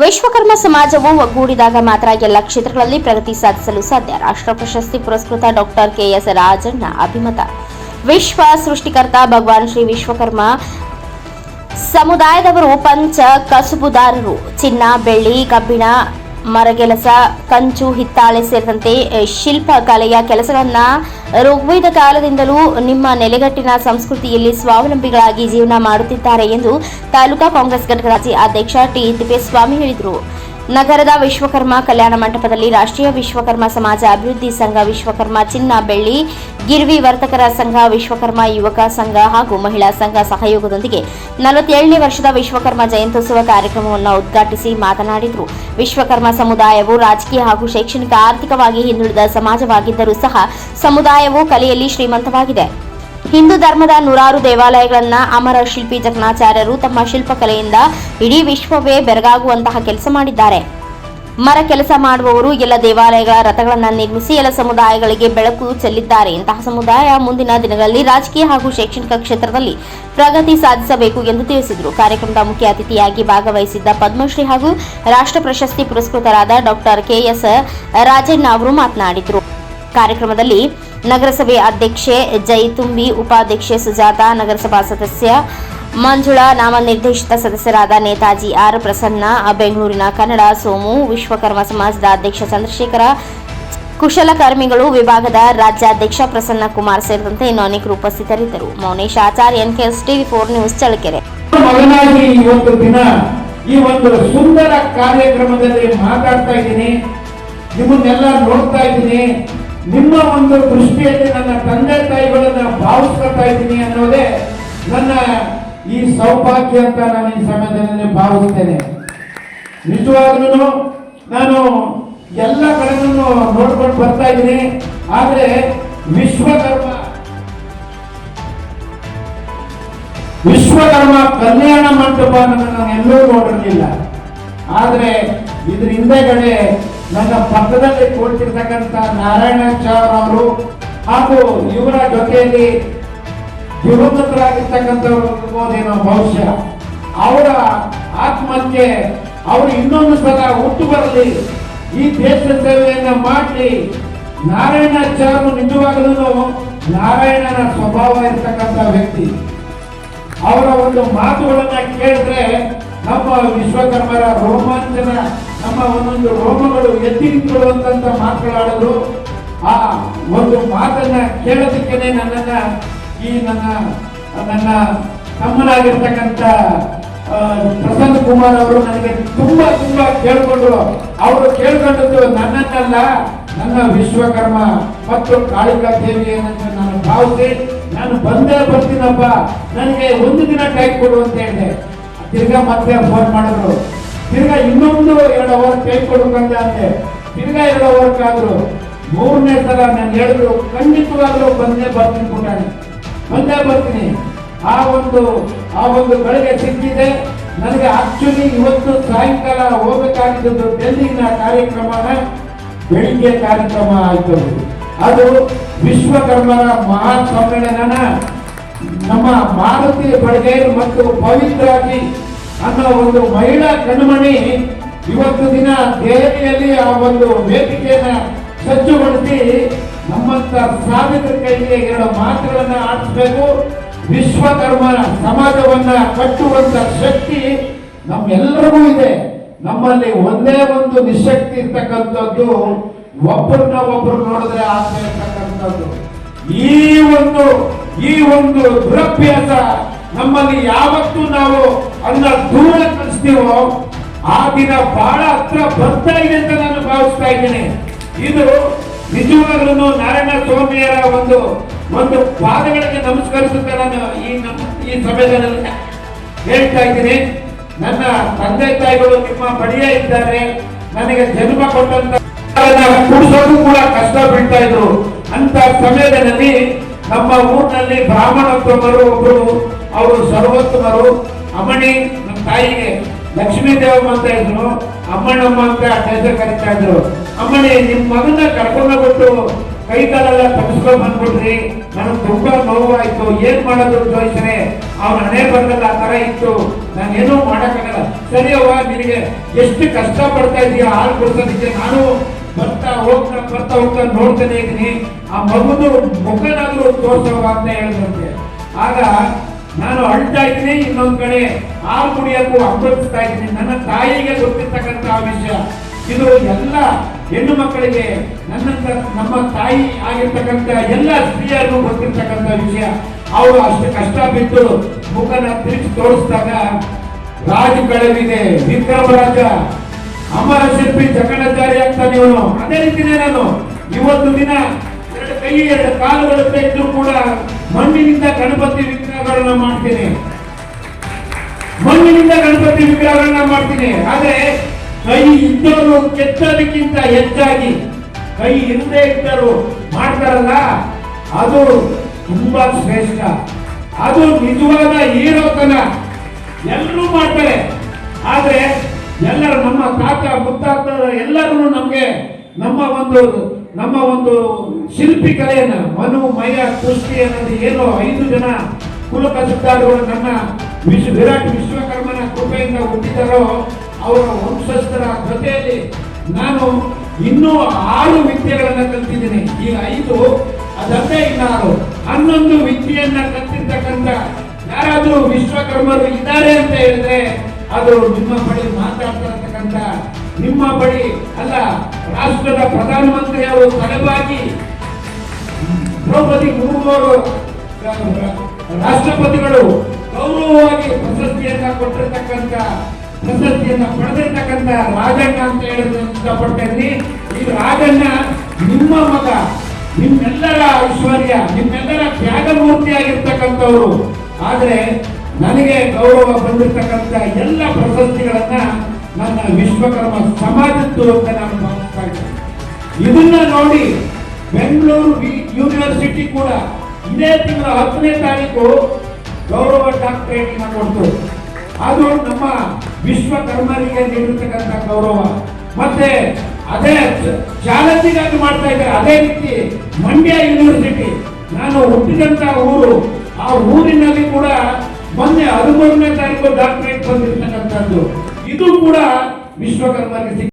ವಿಶ್ವಕರ್ಮ ಸಮಾಜವು ಒಗ್ಗೂಡಿದಾಗ ಮಾತ್ರ ಎಲ್ಲ ಕ್ಷೇತ್ರಗಳಲ್ಲಿ ಪ್ರಗತಿ ಸಾಧಿಸಲು ಸಾಧ್ಯ. ರಾಷ್ಟ್ರ ಪ್ರಶಸ್ತಿ ಪುರಸ್ಕೃತ ಡಾಕ್ಟರ್ ಕೆಎಸ್ ರಾಜಣ್ಣ ಅಭಿಮತ. ವಿಶ್ವ ಸೃಷ್ಟಿಕರ್ತ ಭಗವಾನ್ ಶ್ರೀ ವಿಶ್ವಕರ್ಮ ಸಮುದಾಯದವರು ಪಂಚ ಕಸುಬುದಾರರು. ಚಿನ್ನ, ಬೆಳ್ಳಿ, ಕಬ್ಬಿಣ ಮರಗೆಲಸ, ಕಂಚು, ಹಿತ್ತಾಳೆ ಸೇರಿದಂತೆ ಶಿಲ್ಪಕಲೆಯ ಶಿಲ್ಪ ಕಲೆಯ ಕೆಲಸಗಳನ್ನ ಋಗ್ವೇದ ಕಾಲದಿಂದಲೂ ನಿಮ್ಮ ನೆಲೆಗಟ್ಟಿನ ಸಂಸ್ಕೃತಿಯಲ್ಲಿ ಸ್ವಾವಲಂಬಿಗಳಾಗಿ ಜೀವನ ಮಾಡುತ್ತಿದ್ದಾರೆ ಎಂದು ತಾಲೂಕಾ ಕಾಂಗ್ರೆಸ್ ಘಟಕದ ಅಧ್ಯಕ್ಷ ಟಿ ತಿಪ್ಪೇಸ್ವಾಮಿ ಹೇಳಿದರು. ನಗರದ ವಿಶ್ವಕರ್ಮ ಕಲ್ಯಾಣ ಮಂಟಪದಲ್ಲಿ ರಾಷ್ಟ್ರೀಯ ವಿಶ್ವಕರ್ಮ ಸಮಾಜ ಅಭಿವೃದ್ಧಿ ಸಂಘ ವಿಶ್ವಕರ್ಮ ಚಿನ್ನ ಬೆಳ್ಳಿ ಗಿರ್ವಿ ವರ್ತಕರ ಸಂಘ ವಿಶ್ವಕರ್ಮ ಯುವಕ ಸಂಘ ಹಾಗೂ ಮಹಿಳಾ ಸಂಘ ಸಹಯೋಗದೊಂದಿಗೆ ನಲವತ್ತೇಳನೇ ವರ್ಷದ ವಿಶ್ವಕರ್ಮ ಜಯಂತ್ಯೋತ್ಸವ ಕಾರ್ಯಕ್ರಮವನ್ನು ಉದ್ಘಾಟಿಸಿ ಮಾತನಾಡಿದರು. ವಿಶ್ವಕರ್ಮ ಸಮುದಾಯವು ರಾಜಕೀಯ ಹಾಗೂ ಶೈಕ್ಷಣಿಕ ಆರ್ಥಿಕವಾಗಿ ಹಿಂದುಳಿದ ಸಮಾಜವಾಗಿದ್ದರೂ ಸಹ ಸಮುದಾಯವು ಕಲೆಯಲ್ಲಿ ಶ್ರೀಮಂತವಾಗಿದೆ. ಹಿಂದೂ ಧರ್ಮದ ನೂರಾರು ದೇವಾಲಯಗಳನ್ನ ಅಮರ ಶಿಲ್ಪಿ ಜಕಣಾಚಾರ್ಯರು ತಮ್ಮ ಶಿಲ್ಪಕಲೆಯಿಂದ ಇಡೀ ವಿಶ್ವವೇ ಬೆರಗಾಗುವಂತಹ ಕೆಲಸ ಮಾಡಿದ್ದಾರೆ. ಮರ ಕೆಲಸ ಮಾಡುವವರು ಎಲ್ಲ ದೇವಾಲಯಗಳ ರಥಗಳನ್ನು ನಿರ್ಮಿಸಿ ಎಲ್ಲ ಸಮುದಾಯಗಳಿಗೆ ಬೆಳಕು ಚೆಲ್ಲಿದ್ದಾರೆ. ಇಂತಹ ಸಮುದಾಯ ಮುಂದಿನ ದಿನಗಳಲ್ಲಿ ರಾಜಕೀಯ ಹಾಗೂ ಶೈಕ್ಷಣಿಕ ಕ್ಷೇತ್ರದಲ್ಲಿ ಪ್ರಗತಿ ಸಾಧಿಸಬೇಕು ಎಂದು ತಿಳಿಸಿದರು. ಕಾರ್ಯಕ್ರಮದ ಮುಖ್ಯ ಅತಿಥಿಯಾಗಿ ಭಾಗವಹಿಸಿದ್ದ ಪದ್ಮಶ್ರೀ ಹಾಗೂ ರಾಷ್ಟ್ರ ಪ್ರಶಸ್ತಿ ಪುರಸ್ಕೃತರಾದ ಡಾಕ್ಟರ್ ಕೆಎಸ್ ರಾಜಣ್ಣ ಅವರು ಮಾತನಾಡಿದರು. ಕಾರ್ಯಕ್ರಮದಲ್ಲಿ ನಗರಸಭೆ ಅಧ್ಯಕ್ಷೆ ಜೈತುಂಬಿ, ಉಪಾಧ್ಯಕ್ಷೆ ಸುಜಾತ, ನಗರಸಭಾ ಸದಸ್ಯ ಮಂಜುಳಾ, ನಾಮನಿರ್ದೇಶಿತ ಸದಸ್ಯರಾದ ನೇತಾಜಿ ಆರ್ ಪ್ರಸನ್ನ, ಬೆಂಗಳೂರಿನ ಕನ್ನಡ ಸೋಮು, ವಿಶ್ವಕರ್ಮ ಸಮಾಜದ ಅಧ್ಯಕ್ಷ ಚಂದ್ರಶೇಖರ ಕುಶಲಕರ್ಮಿಗಳು ವಿಭಾಗದ ರಾಜ್ಯಾಧ್ಯಕ್ಷ ಪ್ರಸನ್ನ ಕುಮಾರ್ ಸೇರಿದಂತೆ ಇನ್ನು ಅನೇಕರು ಉಪಸ್ಥಿತರಿದ್ದರು. Maunesh Acharya, NKS TV four news Challakere ಈ ಒಂದು ಸುಂದರ ಕಾರ್ಯಕ್ರಮದಲ್ಲಿ ಮಾತಾಡ್ತಾ ಇದ್ದೀನಿ. ನಿಮ್ಮನ್ನೆಲ್ಲ ನೋಡ್ತಾ ಇದ್ದೀನಿ. ನಿಮ್ಮ ಒಂದು ದೃಷ್ಟಿಯಲ್ಲಿ ನನ್ನ ತಂದೆ ತಾಯಿಗಳನ್ನ ಭಾವಿಸ್ಕೊಳ್ತಾ ಇದ್ದೀನಿ ಅನ್ನೋದೇ ನನ್ನ ಈ ಸೌಭಾಗ್ಯ ಅಂತ ನಾನು ಈ ಸಮಯದಲ್ಲಿ ಭಾವಿಸ್ತೇನೆ. ನಿಜವಾಗ್ಲೂ ನಾನು ಎಲ್ಲ ಕಡೆನೂ ನೋಡ್ಕೊಂಡು ಬರ್ತಾ ಇದ್ದೀನಿ. ಆದರೆ ವಿಶ್ವಕರ್ಮ ವಿಶ್ವಕರ್ಮ ಕಲ್ಯಾಣ ಮಂಟಪ ನಾನು ಎಲ್ಲೂ ನೋಡಿರಲಿಲ್ಲ. ಆದರೆ ಇದ್ರ ಹಿಂದೆಗಡೆ ನನ್ನ ಪಕ್ಕದಲ್ಲಿ ಕೂತಿರ್ತಕ್ಕಂಥ ನಾರಾಯಣಾಚಾರ್ ಅವರು ಹಾಗೂ ಇವರ ಜೊತೆಯಲ್ಲಿ ದಿವಂಗತರಾಗಿರ್ತಕ್ಕಂಥವ್ರು ಬಹುಶಃ. ಅವರ ಆತ್ಮಹತ್ಯೆ ಅವರು ಇನ್ನೊಂದು ಸಲ ಹುಟ್ಟು ಬರಲಿ. ಈ ದೇಶ ಸೇವೆಯನ್ನು ಮಾಡಲಿ. ನಾರಾಯಣಾಚಾರ್ಯರು ನಿಜವಾಗಲೂ ನಾರಾಯಣನ ಸ್ವಭಾವ ಇರ್ತಕ್ಕಂಥ ವ್ಯಕ್ತಿ. ಅವರ ಒಂದು ಮಾತುಗಳನ್ನ ಕೇಳಿದ್ರೆ ನಮ್ಮ ವಿಶ್ವಕರ್ಮರ ರೋಮಾಂಚನ ನಮ್ಮ ಒಂದೊಂದು ರೋಮಗಳು ಎತ್ತಿ ನಿಂತ್ಕೊಳ್ಳುವಂತ ಮಾತುಗಳಾಡಲು ಆ ಒಂದು ಮಾತನ್ನ ಕೇಳೋದಕ್ಕೇನೆ ನನ್ನನ್ನ ಈ ನನ್ನ ನನ್ನ ತಮ್ಮನಾಗಿರ್ತಕ್ಕಂಥ ಪ್ರಸನ್ನ ಕುಮಾರ್ ಅವರು ನನಗೆ ತುಂಬಾ ತುಂಬಾ ಕೇಳ್ಕೊಂಡ್ರು ಅವರು ಕೇಳ್ಕೊಂಡದ್ದು ನನ್ನನ್ನಲ್ಲ, ನನ್ನ ವಿಶ್ವಕರ್ಮ ಮತ್ತು ಕಾಳಿಕಾ ದೇವಿಯನ್ನ ನಾನು ಭಾವಿಸಿ, ನಾನು ಬಂದೇ ಬರ್ತೀನಪ್ಪ, ನನಗೆ ಒಂದು ದಿನ ಟೈಮ್ ಕೊಡು ಅಂತ ಹೇಳಿದೆ. ತಿರ್ಗಾ ಮತ್ತೆ ಫೋನ್ ಮಾಡಿದ್ರು. ತಿರ್ಗಾ ಇನ್ನೊಂದು ಎರಡು ಅವರ್ ಕೈ ಕೊಡ್ಬೇಕಂತ ಅಂದೆ. ತಿರ್ಗಾ ಎರಡು ಅವರ್ ಆದ್ರು ಮೂರನೇ ಸಲ ನಾನು ಹೇಳಿದ್ರು, ಖಂಡಿತವಾಗ್ಲೂ ಬಂದೇ ಬರ್ತೀನಿ ಕೊಟ್ಟಾನೆ ಬಂದೇ ಬರ್ತೀನಿ. ಆ ಒಂದು ಆ ಒಂದು ಬೆಳಗ್ಗೆ ಸಿಕ್ಕಿದೆ. ನನಗೆ ಆಕ್ಚುಲಿ ಇವತ್ತು ಸಾಯಂಕಾಲ ಹೋಗಬೇಕಾಗಿದ್ದು ಡೆಲ್ಲಿನ ಕಾರ್ಯಕ್ರಮನ ಬೆಳಿಗ್ಗೆ ಕಾರ್ಯಕ್ರಮ ಆಯ್ತು. ಅದು ವಿಶ್ವಕರ್ಮರ ಮಹಾ ಸಮ್ಮೇಳನನ ನಮ್ಮ ಭಾರತೀಯ ಬಳಗೇರು ಮತ್ತು ಪವಿತ್ರಾಗಿ ಅನ್ನೋ ಒಂದು ಮಹಿಳಾ ಕಣ್ಮಣಿ ಇವತ್ತು ದಿನ ದೆಹಲಿಯಲ್ಲಿ ಆ ಒಂದು ವೇದಿಕೆಯನ್ನ ಸಜ್ಜುಗೊಳಿಸಿ ನಮ್ಮಂತ ಸಾವಿರ ಕೈಗೆ ಎರಡು ಮಾತುಗಳನ್ನ ಆಡಿಸ್ಬೇಕು ವಿಶ್ವಕರ್ಮ ಸಮಾಜವನ್ನ ಕಟ್ಟುವಂತ ಶಕ್ತಿ ನಮ್ಮೆಲ್ಲರಿಗೂ ಇದೆ. ನಮ್ಮಲ್ಲಿ ಒಂದೇ ಒಂದು ನಿಶಕ್ತಿ ಇರ್ತಕ್ಕಂಥದ್ದು ಒಬ್ಬರನ್ನ ಒಬ್ಬರು ನೋಡಿದ್ರೆ ಆಸೆ ಇರ್ತಕ್ಕಂಥದ್ದು. ಈ ಒಂದು ಈ ಒಂದು ದುರಭ್ಯಾಸ ನಮ್ಮಲ್ಲಿ ಯಾವತ್ತೂ ನಾವು ಅನ್ನ ದೂರ ಕಳಿಸ್ತೀವೋ ಆ ದಿನ ಬಹಳ ಹತ್ರ ಬರ್ತಾ ಇದೆ ಅಂತ ನಾನು ಭಾವಿಸ್ತಾ ಇದ್ದೇನೆ. ಇದು ನಿಜವಾಗ್ಲೂ ನಾರಾಯಣ ಸ್ವಾಮಿಯರ ಒಂದು ಒಂದು ಪಾದಗಳಿಗೆ ನಮಸ್ಕರಿಸುತ್ತೆ ನಾನು ಈ ಈ ಸಮಯದಲ್ಲಿ ಹೇಳ್ತಾ ಇದ್ದೀನಿ. ನನ್ನ ತಂದೆ ತಾಯಿಗಳು ನಿಮ್ಮ ಬಳಿಯೇ ಇದ್ದಾರೆ. ನನಗೆ ಜನ್ಮ ಕೊಟ್ಟಂತ ಕುಡಿಸೋದು ಕೂಡ ಕಷ್ಟ ಬೀಳ್ತಾ ಇದ್ರು. ಅಂತ ಸಮಯದಲ್ಲಿ ನಮ್ಮ ಊರಿನಲ್ಲಿ ಬ್ರಾಹ್ಮಣೋತ್ತಮರು ಒಬ್ಬರು ಅವರು ಸರ್ವೋತ್ತಮರು. ಅಮ್ಮಣಿ ನಮ್ಮ ತಾಯಿಗೆ ಲಕ್ಷ್ಮೀ ದೇವಮ್ಮ ಅಂತ ಇದ್ರು ಅಮ್ಮಣ್ಣಮ್ಮ ಅಂತ ಹೆಸರು ಕರಿತಾ ಇದ್ರು. ಅಮ್ಮಣಿ ನಿಮ್ಮ ಮಗನ ಕರ್ಕೊಂಡು ಬಿಟ್ಟು ಕೈ ಕಾಲೆಲ್ಲ ತಪ್ಪಿಸ್ಕೊಂಡ್ ಬಂದ್ಬಿಟ್ರಿ. ನನಗೆ ತುಂಬಾ ನೋವಾಯ್ತು. ಏನ್ ಮಾಡೋದು ಜೋಯಿಸ್ರೆ ಅವನ ಹಣೆ ಬರಲ್ಲ ಆ ತರ ಇತ್ತು. ನಾನೇನೂ ಮಾಡಕ್ಕಾಗಲ್ಲ. ಸರಿ ಅವ್ವ, ನಿನಗೆ ಎಷ್ಟು ಕಷ್ಟ ಪಡ್ತಾ ಇದೀಯ? ಹಾಲು ಕೊಡ್ಸೋದಕ್ಕೆ ನಾನು ಬರ್ತಾ ಹೋಗ್ತಾ ಬರ್ತಾ ಹೋಗ್ತಾ ನೋಡ್ತಾನೆ ಇದ್ದೀನಿ. ಆ ಮಗುದು ಮುಖನಾದ್ರೂ ತೋರ್ಸೋವ ಅಂತ ಹೇಳಿದಂತೆ ಆಗ ನಾನು ಅಳ್ತಾ ಇದ್ದೀನಿ, ಇನ್ನೊಂದ್ ಕಡೆ ಆ ಕುಡಿಯಕ್ಕೂ ಅಭ್ಯರ್ಥಿಸ್ತಾ ಇದ್ದೀನಿ. ನನ್ನ ತಾಯಿಗೆ ಗೊತ್ತಿರ್ತಕ್ಕಂಥ ಆ ವಿಷಯ. ಇದು ಎಲ್ಲ ಹೆಣ್ಣು ಮಕ್ಕಳಿಗೆ ನನ್ನ ನಮ್ಮ ತಾಯಿ ಆಗಿರ್ತಕ್ಕಂಥ ಎಲ್ಲ ಸ್ತ್ರೀಯರಿಗೂ ಗೊತ್ತಿರ್ತಕ್ಕಂಥ ವಿಷಯ. ಅವರು ಅಷ್ಟು ಕಷ್ಟ ಬಿದ್ದು ಮುಖನ ತಿರುಗಿ ತೋರಿಸಿದಾಗ ರಾಜು ಕಳವಿದೆ, ವಿಕ್ರಮರಾಜ. ಅಮರ ಶಿಲ್ಪಿ ಜಕಣಾಚಾರಿ ಅಂತ ನೀವು ಅದೇ ರೀತಿನೇ ನಾನು. ಇವತ್ತು ದಿನ ಎರಡು ಕೈ ಎರಡು ಕಾಲುಗಳು ತೆಗೆದು ಕೂಡ ಮಣ್ಣಿನಿಂದ ಗಣಪತಿ ವಿಗ್ರಹಗಳನ್ನ ಮಾಡ್ತೀನಿ. ಮಣ್ಣಿನಿಂದ ಗಣಪತಿ ವಿಗ್ರಹಗಳನ್ನ ಮಾಡ್ತೀನಿ. ಆದ್ರೆ ಕೈ ಇದ್ದವರು ಕೆತ್ತೋದಕ್ಕಿಂತ ಹೆಚ್ಚಾಗಿ ಕೈ ಇಲ್ಲದೆ ಇದ್ದರು ಮಾಡ್ತಾರಲ್ಲ, ಅದು ತುಂಬಾ ಶ್ರೇಷ್ಠ. ಅದು ನಿಜವಾದ ಹೀರೋತನ ಎಲ್ಲರೂ ಮಾಡ್ತಾರೆ. ಆದ್ರೆ ಎಲ್ಲರೂ ನಮ್ಮ ತಾತ ಮುತ್ತಾತ ಎಲ್ಲರೂ ನಮ್ಗೆ ನಮ್ಮ ಒಂದು ನಮ್ಮ ಒಂದು ಶಿಲ್ಪಿ ಕಲೆಯನ್ನ, ಮನು, ಮಯ, ಸೃಷ್ಟಿ ಅನ್ನೋದು ಏನು ಐದು ಜನ ಕುಲಕಸುತ್ತಾರುಗಳು ನನ್ನ ವಿಶ್ವ ವಿರಾಟ್ ವಿಶ್ವಕರ್ಮನ ಕೃಪೆಯಿಂದ ಹುಟ್ಟಿದರೋ ಅವರ ವಂಶಸ್ಥರ ಜೊತೆಯಲ್ಲಿ ನಾನು ಇನ್ನೂ ಆರು ವಿದ್ಯೆಗಳನ್ನ ಕಲ್ತಿದ್ದೀನಿ. ಈ ಐದು ಅದಲ್ಲದೆ ಇನ್ನಾರು. ಹನ್ನೊಂದು ವಿದ್ಯೆಯನ್ನ ಕಲ್ತಿರ್ತಕ್ಕಂಥ ಯಾರಾದರೂ ವಿಶ್ವಕರ್ಮರು ಇದ್ದಾರೆ ಅಂತ ಹೇಳಿದ್ರೆ ಅದು ನಿಮ್ಮ ಬಳಿ ಮಾತಾಡ್ತಿರ್ತಕ್ಕಂಥ ನಿಮ್ಮ ಬಳಿ ಅಲ್ಲ ರಾಷ್ಟ್ರದ ಪ್ರಧಾನಮಂತ್ರಿಯವರು ತಡವಾಗಿ ದ್ರೌಪದಿ ಮುರ್ಮು ರಾಷ್ಟ್ರಪತಿಗಳು ಗೌರವವಾಗಿ ಪ್ರಶಸ್ತಿಯನ್ನ ಕೊಟ್ಟಿರ್ತಕ್ಕಂಥ ಪ್ರಶಸ್ತಿಯನ್ನ ಪಡೆದಿರ್ತಕ್ಕಂಥ ರಾಜಣ್ಣ ಅಂತ ಹೇಳಲು ಇಷ್ಟಪಡ್ತೇನೆ ಈ ರಾಜಣ್ಣ ನಿಮ್ಮ ಮಗ, ನಿಮ್ಮೆಲ್ಲರ ಐಶ್ವರ್ಯ, ನಿಮ್ಮೆಲ್ಲರ ತ್ಯಾಗಮೂರ್ತಿಯಾಗಿರ್ತಕ್ಕಂಥವ್ರು ಆದ್ರೆ ನನಗೆ ಗೌರವ ಬಂದಿರತಕ್ಕಂಥ ಎಲ್ಲ ಪ್ರಶಸ್ತಿಗಳನ್ನ ನನ್ನ ವಿಶ್ವಕರ್ಮ ಸಮಾಜದ್ದು ಅಂತ ನಾನು ಭಾವಿಸ್ತಾ ಇದ್ದೇನೆ. ಇದನ್ನ ನೋಡಿ ಬೆಂಗಳೂರು ಯೂನಿವರ್ಸಿಟಿ ಕೂಡ ಇದೇ ತಿಂಗಳ ಹತ್ತನೇ ತಾರೀಕು ಗೌರವ ಡಾಕ್ಟರೇಟ್ ಕೊಡ್ತು ಅದು ನಮ್ಮ ವಿಶ್ವಕರ್ಮರಿಗೆ ನೀಡಿರ್ತಕ್ಕಂಥ ಗೌರವ. ಮತ್ತೆ ಅದೇ ಚಾಲೆಂಜಿಗಾಗಿ ಮಾಡ್ತಾ ಇದ್ದಾರೆ. ಅದೇ ರೀತಿ ಮಂಡ್ಯ ಯೂನಿವರ್ಸಿಟಿ ನಾನು ಹುಟ್ಟಿದಂತ ಊರು, ಆ ಊರಿನಲ್ಲಿ ಕೂಡ ಮೊನ್ನೆ ಹದಿಮೂರನೇ ತಾರೀಕು ಡಾಕ್ಟರೇಟ್ ಬಂದಿರ್ತಕ್ಕಂಥದ್ದು. ಇದು ಕೂಡ ವಿಶ್ವಕರ್ಮರಿಗೆ ಸಿಕ್ಕ